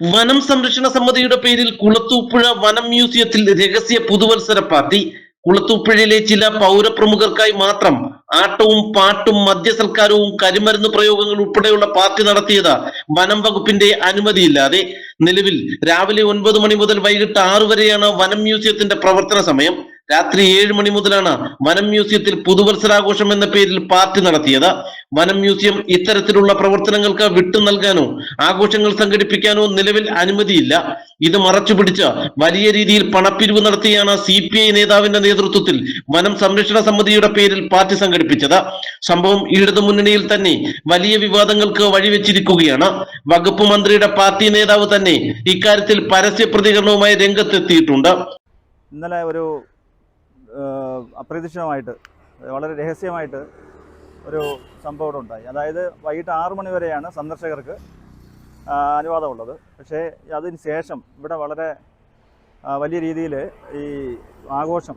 വനം സംരക്ഷണ സമിതിയുടെ പേരിൽ കുളത്തൂപ്പുഴ വനം മ്യൂസിയത്തിൽ രഹസ്യ പുതുവത്സര പാർട്ടി. കുളത്തൂപ്പുഴയിലെ ചില പൗരപ്രമുഖർക്കായി മാത്രം ആട്ടവും പാട്ടും മദ്യസൽക്കാരവും കരിമരുന്ന് പ്രയോഗങ്ങൾ ഉൾപ്പെടെയുള്ള പാർട്ടി നടത്തിയത് വനം വകുപ്പിന്റെ അനുമതിയില്ലാതെ. നിലവിൽ രാവിലെ ഒൻപത് മണി മുതൽ വൈകിട്ട് ആറു വരെയാണ് വനം മ്യൂസിയത്തിന്റെ പ്രവർത്തന സമയം. രാത്രി ഏഴ് മണി മുതലാണ് വനം മ്യൂസിയത്തിൽ പുതുവത്സരാഘോഷം എന്ന പേരിൽ പാർട്ടി നടത്തിയത്. വനം മ്യൂസിയം ഇത്തരത്തിലുള്ള പ്രവർത്തനങ്ങൾക്ക് വിട്ടു നൽകാനോ ആഘോഷങ്ങൾ സംഘടിപ്പിക്കാനോ നിലവിൽ അനുമതിയില്ല. ഇത് മറച്ചുപിടിച്ച് വലിയ രീതിയിൽ പണപ്പിരിവ് നടത്തിയാണ് സി പി ഐ നേതാവിന്റെ നേതൃത്വത്തിൽ വനം സംരക്ഷണ സമിതിയുടെ പേരിൽ പാർട്ടി സംഘടിപ്പിച്ചത്. സംഭവം ഇടതു മുന്നണിയിൽ തന്നെ വലിയ വിവാദങ്ങൾക്ക് വഴിവെച്ചിരിക്കുകയാണ്. വകുപ്പ് മന്ത്രിയുടെ പാർട്ടി നേതാവ് തന്നെ ഇക്കാര്യത്തിൽ പരസ്യ പ്രതികരണവുമായി രംഗത്തെത്തിയിട്ടുണ്ട്. ഇന്നലെ ഒരു അപ്രതീക്ഷിതമായിട്ട് വളരെ രഹസ്യമായിട്ട് ഒരു സംഭവം ഇവിടെ ഉണ്ടായി. അതായത് വൈകിട്ട് ആറ് മണി വരെയാണ് സന്ദർശകർക്ക് അനുവാദമുള്ളത്. പക്ഷേ അതിന് ശേഷം ഇവിടെ വളരെ വലിയ രീതിയിൽ ഈ ആഘോഷം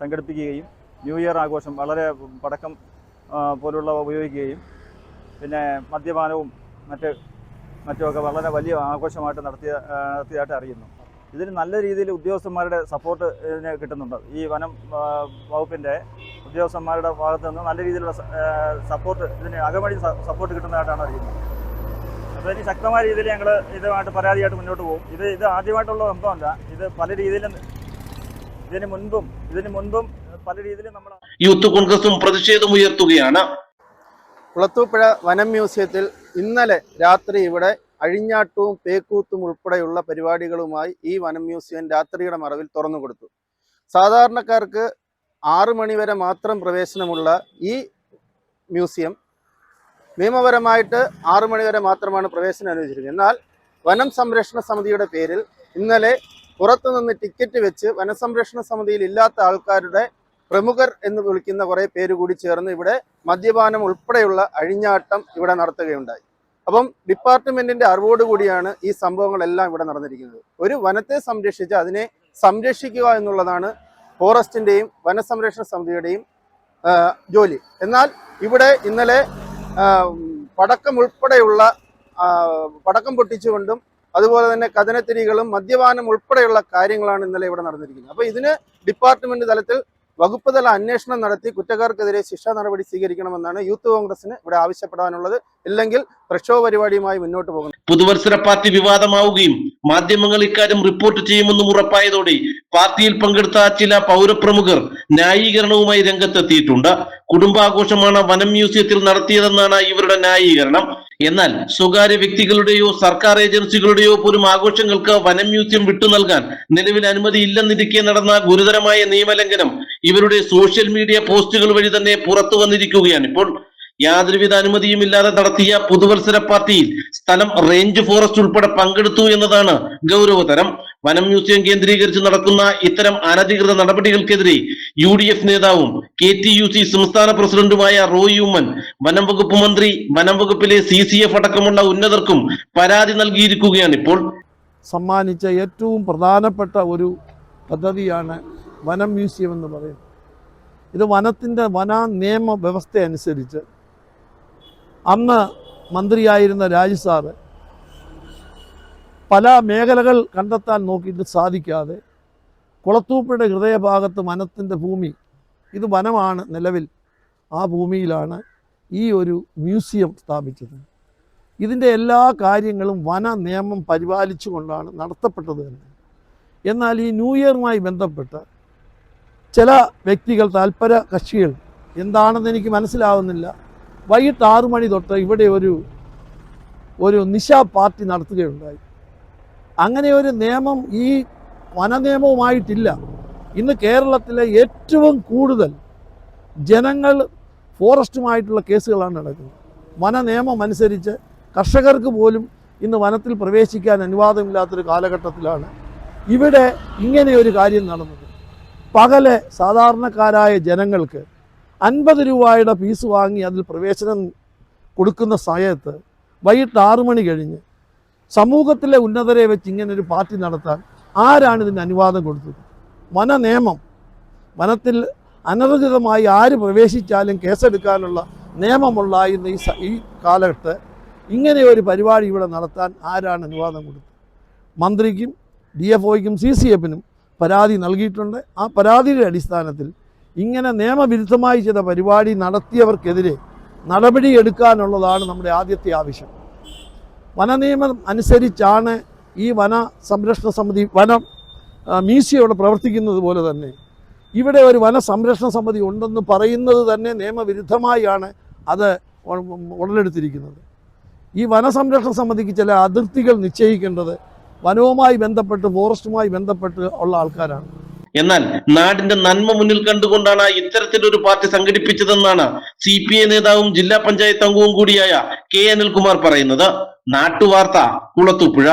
സംഘടിപ്പിക്കുകയും ന്യൂ ഇയർ ആഘോഷം വളരെ പടക്കം പോലുള്ളവ പോലുള്ള ഉപയോഗിക്കുകയും പിന്നെ മദ്യപാനവും മറ്റ് മറ്റുമൊക്കെ വളരെ വലിയ ആഘോഷമായിട്ട് നടത്തിയ നടത്തിയതായിട്ട് അറിയുന്നു. ഇതിന് നല്ല രീതിയിൽ ഉദ്യോഗസ്ഥന്മാരുടെ സപ്പോർട്ട് ഇതിന് കിട്ടുന്നുണ്ട്. ഈ വനം വകുപ്പിന്റെ ഉദ്യോഗസ്ഥന്മാരുടെ ഭാഗത്തു നിന്ന് നല്ല രീതിയിലുള്ള സപ്പോർട്ട് ഇതിന് അകമഴി സപ്പോർട്ട് കിട്ടുന്നതായിട്ടാണ് അറിയുന്നത്. അപ്പോൾ ഇനി ശക്തമായ രീതിയിൽ ഞങ്ങൾ ഇതുമായിട്ട് പരാതിയായിട്ട് മുന്നോട്ട് പോകും. ഇത് ഇത് ആദ്യമായിട്ടുള്ള സംഭവമല്ല. ഇത് പല രീതിയിലും ഇതിന് മുൻപും ഇതിന് മുൻപും പല രീതിയിലും നമ്മൾ യൂത്ത് കോൺഗ്രസും പ്രതിഷേധം ഉയർത്തുകയാണ്. കുളത്തൂപ്പുഴ വനം മ്യൂസിയത്തിൽ ഇന്നലെ രാത്രി ഇവിടെ അഴിഞ്ഞാട്ടവും പേക്കൂത്തും ഉൾപ്പെടെയുള്ള പരിപാടികളുമായി ഈ വനം മ്യൂസിയം രാത്രിയുടെ മറവിൽ തുറന്നു കൊടുത്തു. സാധാരണക്കാർക്ക് ആറു മണിവരെ മാത്രം പ്രവേശനമുള്ള ഈ മ്യൂസിയം നിയമപരമായിട്ട് ആറു മണിവരെ മാത്രമാണ് പ്രവേശനം അനുവദിച്ചിരുന്നത്. എന്നാൽ വനം സംരക്ഷണ സമിതിയുടെ പേരിൽ ഇന്നലെ പുറത്തുനിന്ന് ടിക്കറ്റ് വെച്ച് വനസംരക്ഷണ സമിതിയിൽ ഇല്ലാത്ത ആൾക്കാരുടെ പ്രമുഖർ എന്ന് വിളിക്കുന്ന കുറേ പേര് കൂടി ചേർന്ന് ഇവിടെ മദ്യപാനം ഉൾപ്പെടെയുള്ള അഴിഞ്ഞാട്ടം ഇവിടെ നടത്തുകയുണ്ടായി. അപ്പം ഡിപ്പാർട്ട്മെന്റിന്റെ അറിവോട് കൂടിയാണ് ഈ സംഭവങ്ങളെല്ലാം ഇവിടെ നടന്നിരിക്കുന്നത്. ഒരു വനത്തെ സംരക്ഷിച്ച് അതിനെ സംരക്ഷിക്കുക എന്നുള്ളതാണ് ഫോറസ്റ്റിന്റെയും വനസംരക്ഷണ സമിതിയുടെയും ജോലി. എന്നാൽ ഇവിടെ ഇന്നലെ പടക്കം ഉൾപ്പെടെയുള്ള പടക്കം പൊട്ടിച്ചുകൊണ്ടും അതുപോലെ തന്നെ കഥനത്തിരികളും മദ്യപാനം ഉൾപ്പെടെയുള്ള കാര്യങ്ങളാണ് ഇന്നലെ ഇവിടെ നടന്നിരിക്കുന്നത്. അപ്പോൾ ഇതിന് ഡിപ്പാർട്ട്മെന്റ് തലത്തിൽ വകുപ്പ് തല അന്വേഷണം നടത്തി കുറ്റക്കാർക്കെതിരെ ശിക്ഷാ നടപടി സ്വീകരിക്കണമെന്നാണ് യൂത്ത് കോൺഗ്രസിന് ഇവിടെ ആവശ്യപ്പെടാനുള്ളത്. ഇല്ലെങ്കിൽ പ്രക്ഷോഭ പരിപാടിയുമായി മുന്നോട്ട് പോകുന്നു. പുതുവത്സര പാർട്ടി വിവാദമാവുകയും മാധ്യമങ്ങൾ ഇക്കാര്യം റിപ്പോർട്ട് ചെയ്യുമെന്നും ഉറപ്പായതോടെ പാർട്ടിയിൽ പങ്കെടുത്ത ചില പൗരപ്രമുഖർ ന്യായീകരണവുമായി രംഗത്തെത്തിയിട്ടുണ്ട്. കുടുംബാഘോഷമാണ് വനം മ്യൂസിയത്തിൽ നടത്തിയതെന്നാണ് ഇവരുടെ ന്യായീകരണം. എന്നാൽ സ്വകാര്യ വ്യക്തികളുടെയോ സർക്കാർ ഏജൻസികളുടെയോ പോലും ആഘോഷങ്ങൾക്ക് വനം മ്യൂസിയം വിട്ടു നൽകാൻ നിലവിൽ അനുമതി ഇല്ലെന്നിരിക്കെ നടന്ന ഗുരുതരമായ നിയമലംഘനം ഇവരുടെ സോഷ്യൽ മീഡിയ പോസ്റ്റുകൾ വഴി തന്നെ പുറത്തു വന്നിരിക്കുകയാണ്. ഇപ്പോൾ യാതൊരുവിധ അനുമതിയും ഇല്ലാതെ നടത്തിയ പുതുവത്സര പാർട്ടിയിൽ സ്ഥലം റേഞ്ച് ഫോറസ്റ്റ് ഉൾപ്പെടെ പങ്കെടുത്തു എന്നതാണ് ഗൗരവതരം. വനം മ്യൂസിയം കേന്ദ്രീകരിച്ച് നടക്കുന്ന ഇത്തരം അനധികൃത നടപടികൾക്കെതിരെ യു ഡി എഫ് നേതാവും കെ ടി യു സി സംസ്ഥാന പ്രസിഡന്റുമായ റോയ് ഉമ്മൻ വനം വകുപ്പ് മന്ത്രി വനം വകുപ്പിലെ സി സി എഫ് അടക്കമുള്ള ഉന്നതർക്കും പരാതി നൽകിയിരിക്കുകയാണ് ഇപ്പോൾ. സമ്മാനിച്ച ഏറ്റവും പ്രധാനപ്പെട്ട ഒരു പദ്ധതിയാണ് വനം മ്യൂസിയം എന്ന് പറയും. ഇത് വനത്തിന്റെ വന നിയമ വ്യവസ്ഥ അനുസരിച്ച് അന്ന് മന്ത്രിയായിരുന്ന രാജു പല മേഖലകൾ കണ്ടെത്താൻ നോക്കിയിട്ട് സാധിക്കാതെ കുളത്തൂപ്പയുടെ ഹൃദയഭാഗത്ത് വനത്തിന്റെ ഭൂമി ഇത് വനമാണ് നിലവിൽ. ആ ഭൂമിയിലാണ് ഈ ഒരു മ്യൂസിയം സ്ഥാപിച്ചത്. ഇതിന്റെ എല്ലാ കാര്യങ്ങളും വന നിയമം പരിപാലിച്ചുകൊണ്ടാണ് നടത്തപ്പെട്ടത് തന്നെ. എന്നാൽ ഈ ന്യൂ ഇയറുമായി ബന്ധപ്പെട്ട് ചില വ്യക്തികൾ താല്പര്യ കക്ഷികൾ എന്താണെന്ന് എനിക്ക് മനസ്സിലാവുന്നില്ല. വൈകിട്ട് ആറു മണി തൊട്ട് ഇവിടെ ഒരു ഒരു നിശാ പാർട്ടി നടത്തുകയുണ്ടായി. അങ്ങനെ ഒരു നിയമം ഈ വനനിയമവുമായിട്ടില്ല. ഇന്ന് കേരളത്തിലെ ഏറ്റവും കൂടുതൽ ജനങ്ങൾ ഫോറസ്റ്റുമായിട്ടുള്ള കേസുകളാണ് നടക്കുന്നത്. വന നിയമം അനുസരിച്ച് കർഷകർക്ക് പോലും ഇന്ന് വനത്തിൽ പ്രവേശിക്കാൻ അനുവാദമില്ലാത്തൊരു കാലഘട്ടത്തിലാണ് ഇവിടെ ഇങ്ങനെയൊരു കാര്യം നടന്നത്. പകൽ സാധാരണക്കാരായ ജനങ്ങൾക്ക് അൻപത് രൂപയുടെ ഫീസ് വാങ്ങി അതിൽ പ്രവേശനം കൊടുക്കുന്ന സമയത്ത് വൈകിട്ട് ആറു മണി കഴിഞ്ഞ് സമൂഹത്തിലെ ഉന്നതരെ വെച്ച് ഇങ്ങനെ ഒരു പാർട്ടി നടത്താൻ ആരാണ് ഇതിന് അനുവാദം കൊടുത്തത്? വന നിയമം വനത്തിൽ അനധികൃതമായി ആര് പ്രവേശിച്ചാലും കേസെടുക്കാനുള്ള നിയമമുള്ള ഇന്ന് ഈ ഈ കാലഘട്ടത്ത് ഇങ്ങനെ ഒരു പരിപാടി ഇവിടെ നടത്താൻ ആരാണ് അനുവാദം കൊടുത്തത്? മന്ത്രിക്കും ഡി എഫ് ഒയ്ക്കും സി സി എഫിനും പരാതി നൽകിയിട്ടുണ്ട്. ആ പരാതിയുടെ അടിസ്ഥാനത്തിൽ ഇങ്ങനെ നിയമവിരുദ്ധമായി ചെയ്ത പരിപാടി നടത്തിയവർക്കെതിരെ നടപടി എടുക്കാനുള്ളതാണ് നമ്മുടെ ആദ്യത്തെ ആവശ്യം. വനനിയമം അനുസരിച്ചാണ് ഈ വന സംരക്ഷണ സമിതി വനം മ്യൂസിയം പ്രവർത്തിക്കുന്നത് പോലെ തന്നെ. ഇവിടെ ഒരു വന സംരക്ഷണ സമിതി ഉണ്ടെന്ന് പറയുന്നത് തന്നെ നിയമവിരുദ്ധമായാണ് അത് ഉടലെടുത്തിരിക്കുന്നത്. ഈ വനസംരക്ഷണ സമിതിക്ക് ചില അതിർത്തികൾ നിശ്ചയിക്കേണ്ടത് വനവുമായി ബന്ധപ്പെട്ട് ഫോറസ്റ്റുമായി ബന്ധപ്പെട്ട് ഉള്ള ആൾക്കാരാണ്. എന്നാൽ നാടിന്റെ നന്മ മുന്നിൽ കണ്ടുകൊണ്ടാണ് ഇത്തരത്തിലൊരു പാർട്ടി സംഘടിപ്പിച്ചതെന്നാണ് സി പി ഐ നേതാവും ജില്ലാ പഞ്ചായത്ത് അംഗവും കൂടിയായ കെ അനിൽകുമാർ പറയുന്നത്. നാട്ടുവാർത്ത കുളത്തൂപ്പുഴ.